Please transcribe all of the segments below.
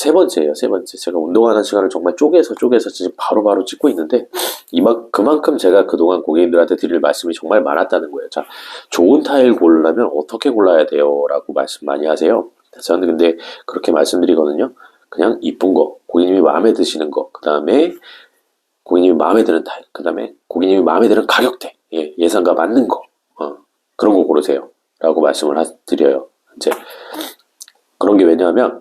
세 번째예요, 세 번째. 제가 운동하는 시간을 정말 쪼개서 쪼개서 지금 바로 바로 찍고 있는데, 이만, 그만큼 제가 그동안 고객님들한테 드릴 말씀이 정말 많았다는 거예요. 자, 좋은 타일 고르려면 어떻게 골라야 돼요? 라고 말씀 많이 하세요. 저는 근데 그렇게 말씀드리거든요. 그냥 이쁜 거, 고객님이 마음에 드시는 거, 그 다음에 고객님이 마음에 드는 타일, 그 다음에 고객님이 마음에 드는 가격대, 예, 예상과 맞는 거, 어, 그런 거 고르세요. 라고 말씀을 하- 드려요. 이제, 그런 게 왜냐하면,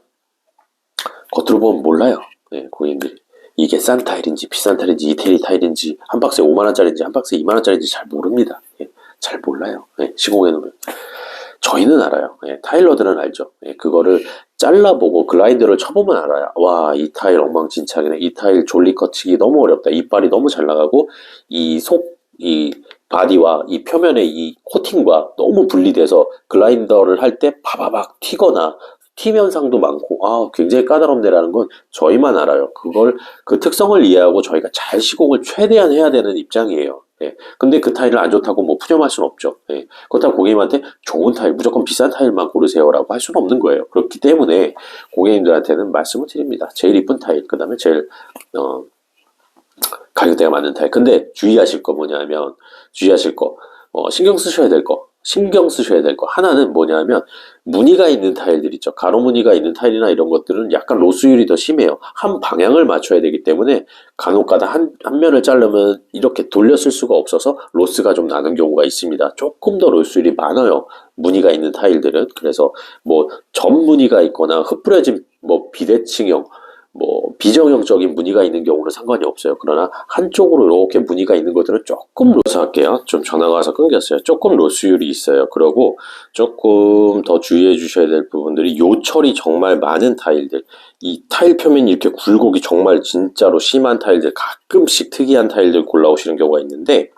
겉으로 보면 몰라요. 예, 고객님들이. 이게 싼 타일인지 비싼 타일인지 이태리 타일인지 한 박스에 5만원짜리인지 한 박스에 2만원짜리인지 잘 모릅니다. 예, 잘 몰라요. 예, 시공해 놓으면. 저희는 알아요. 예, 타일러들은 알죠. 예, 그거를 잘라보고 글라이더를 쳐보면 알아요. 와, 이 타일 엉망진창이네. 이 타일 졸리 거치기 너무 어렵다. 이빨이 너무 잘 나가고 이 속, 이 바디와 이 표면의 이 코팅과 너무 분리돼서 글라이더를 할 때 바바박 튀거나 티 현상도 많고 아 굉장히 까다롭네라는 건 저희만 알아요. 그걸 그 특성을 이해하고 저희가 잘 시공을 최대한 해야 되는 입장이에요. 예. 근데 그 타일을 안 좋다고 뭐 푸념할 수는 없죠. 예. 그렇다고 고객님한테 좋은 타일, 무조건 비싼 타일만 고르세요라고 할 수는 없는 거예요. 그렇기 때문에 고객님들한테는 말씀을 드립니다. 제일 이쁜 타일, 그 다음에 제일 어, 가격대가 맞는 타일. 근데 주의하실 거 뭐냐면 주의하실 거 어, 신경 쓰셔야 될 거. 신경 쓰셔야 될 거. 하나는 뭐냐면, 무늬가 있는 타일들 있죠. 가로 무늬가 있는 타일이나 이런 것들은 약간 로스율이 더 심해요. 한 방향을 맞춰야 되기 때문에 간혹가다 한, 한 면을 자르면 이렇게 돌렸을 수가 없어서 로스가 좀 나는 경우가 있습니다. 조금 더 로스율이 많아요. 무늬가 있는 타일들은. 그래서 뭐점 무늬가 있거나 흩뿌려진 뭐 비대칭형, 뭐 비정형적인 무늬가 있는 경우는 상관이 없어요. 그러나 한쪽으로 이렇게 무늬가 있는 것들은 조금 로스 할게요. 좀 전화가 와서 끊겼어요. 조금 로스율이 있어요. 그러고 조금 더 주의해 주셔야 될 부분들이 요철이 정말 많은 타일들. 이 타일 표면이 이렇게 굴곡이 정말 진짜로 심한 타일들, 가끔씩 특이한 타일들 골라오시는 경우가 있는데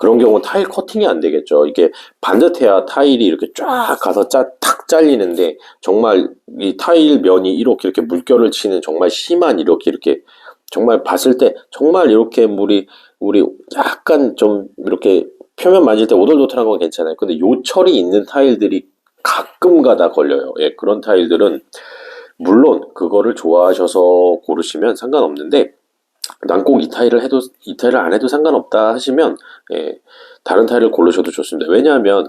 그런 경우는 타일 커팅이 안 되겠죠. 이게 반듯해야 타일이 이렇게 쫙 가서 짜, 탁 잘리는데 정말 이 타일 면이 이렇게 이렇게 물결을 치는 정말 심한 이렇게 이렇게 정말 봤을 때 정말 이렇게 물이 우리 약간 좀 이렇게 표면 만질 때 오돌도돌한 건 괜찮아요. 근데 요철이 있는 타일들이 가끔 가다 걸려요. 예, 그런 타일들은 물론 그거를 좋아하셔서 고르시면 상관없는데 난 꼭 이 타일을 해도 이 타일을 안 해도 상관없다 하시면 예, 다른 타일을 고르셔도 좋습니다. 왜냐하면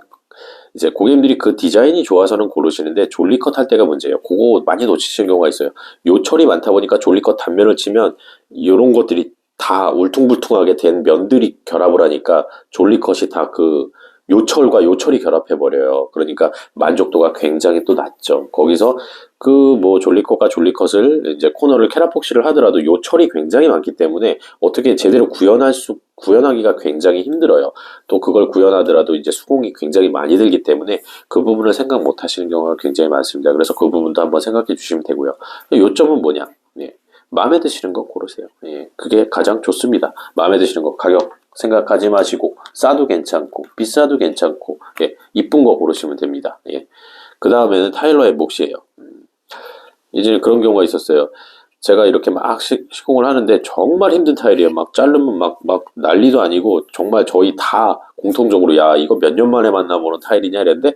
이제 고객님들이 그 디자인이 좋아서는 고르시는데 졸리컷 할 때가 문제예요. 그거 많이 놓치시는 경우가 있어요. 요철이 많다 보니까 졸리컷 단면을 치면 이런 것들이 다 울퉁불퉁하게 된 면들이 결합을 하니까 졸리컷이 다 그 요철과 요철이 결합해 버려요. 그러니까 만족도가 굉장히 또 낮죠. 거기서 그 뭐 졸리컷과 졸리컷을 이제 코너를 캐라폭시를 하더라도 요철이 굉장히 많기 때문에 어떻게 제대로 구현할 수 구현하기가 굉장히 힘들어요. 또 그걸 구현하더라도 이제 수공이 굉장히 많이 들기 때문에 그 부분을 생각 못 하시는 경우가 굉장히 많습니다. 그래서 그 부분도 한번 생각해 주시면 되고요. 요점은 뭐냐? 예. 마음에 드시는 거 고르세요. 예. 그게 가장 좋습니다. 마음에 드시는 거 가격 생각하지 마시고 싸도 괜찮고 비싸도 괜찮고 예. 이쁜 거 고르시면 됩니다. 예. 그 다음에는 타일러의 몫이에요. 음. 이제 그런 경우가 있었어요. 제가 이렇게 막 시, 시공을 하는데 정말 힘든 타일이에요. 막 자르면 막, 막 난리도 아니고 정말 저희 다 공통적으로 야, 이거 몇 년 만에 만나보는 타일이냐 이랬는데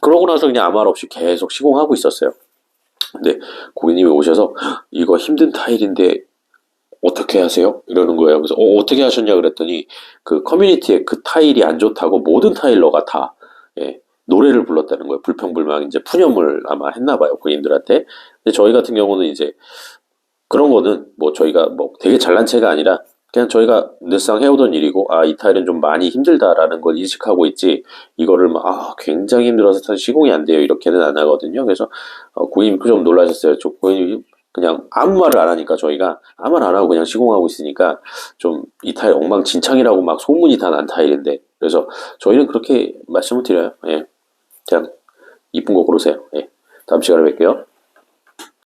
그러고 나서 그냥 아무 말 없이 계속 시공하고 있었어요. 근데 고객님이 오셔서 이거 힘든 타일인데 어떻게 하세요? 이러는 거예요. 그래서 어, 어떻게 하셨냐 그랬더니 그 커뮤니티에 그 타일이 안 좋다고 모든 타일러가 다 예, 노래를 불렀다는 거예요. 불평불만 이제 푸념을 아마 했나 봐요. 고객님들한테. 근데 저희 같은 경우는 이제 그런 거는 뭐 저희가 뭐 되게 잘난 체가 아니라 그냥 저희가 늘상 해오던 일이고 아 이 타일은 좀 많이 힘들다라는 걸 인식하고 있지 이거를 막 아, 굉장히 힘들어서 시공이 안 돼요 이렇게는 안 하거든요 그래서 어, 고객님 좀 놀라셨어요 저 고객님 그냥 아무 말을 안 하니까 저희가 아무 말 안 하고 그냥 시공하고 있으니까 좀 이 타일 엉망진창이라고 막 소문이 다 난 타일인데 그래서 저희는 그렇게 말씀을 드려요 예. 그냥 이쁜 거 고르세요 예. 다음 시간에 뵐게요